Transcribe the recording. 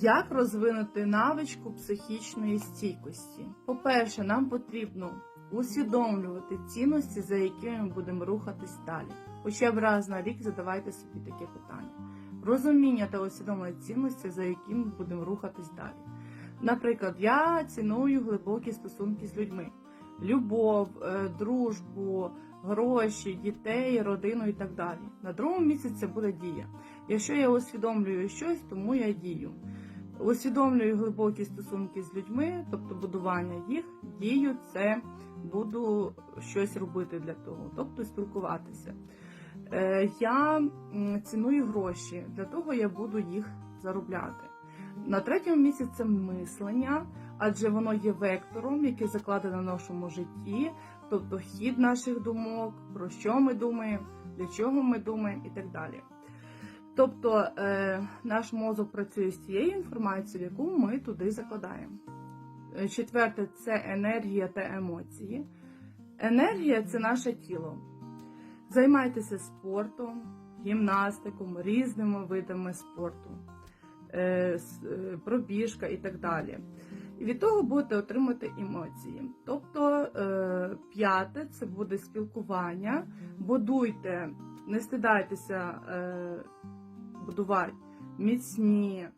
Як розвинути навичку психічної стійкості? По-перше, нам потрібно усвідомлювати цінності, за якими ми будемо рухатись далі. Хоча б раз на рік задавайте собі таке питання. Розуміння та усвідомлення цінності, за якими ми будемо рухатись далі. Наприклад, я ціную глибокі стосунки з людьми: любов, е, дружбу, гроші, дітей, родину і так далі. На другому місці це буде дія. Якщо я усвідомлюю щось, тому я дію. Усвідомлюю глибокі стосунки з людьми, тобто будування їх, дію це буду щось робити для того, тобто спілкуватися. Е, Я ціную гроші, для того я буду їх заробляти. На третьому місці це мислення, адже воно є вектором, який закладене в нашому житті, тобто хід наших думок, про що ми думаємо, для чого ми думаємо і так далі. Тобто е, наш мозок працює з тією інформацією, яку ми туди закладаємо. Е, Четверте це енергія та емоції. Енергія це наше тіло. Займайтеся спортом, гімнастиком, різними видами спорту, е, пробіжка і так далі. І від того будете отримати емоції. Тобто, п'яте це буде спілкування. Будуйте, не стидайтеся е, міцні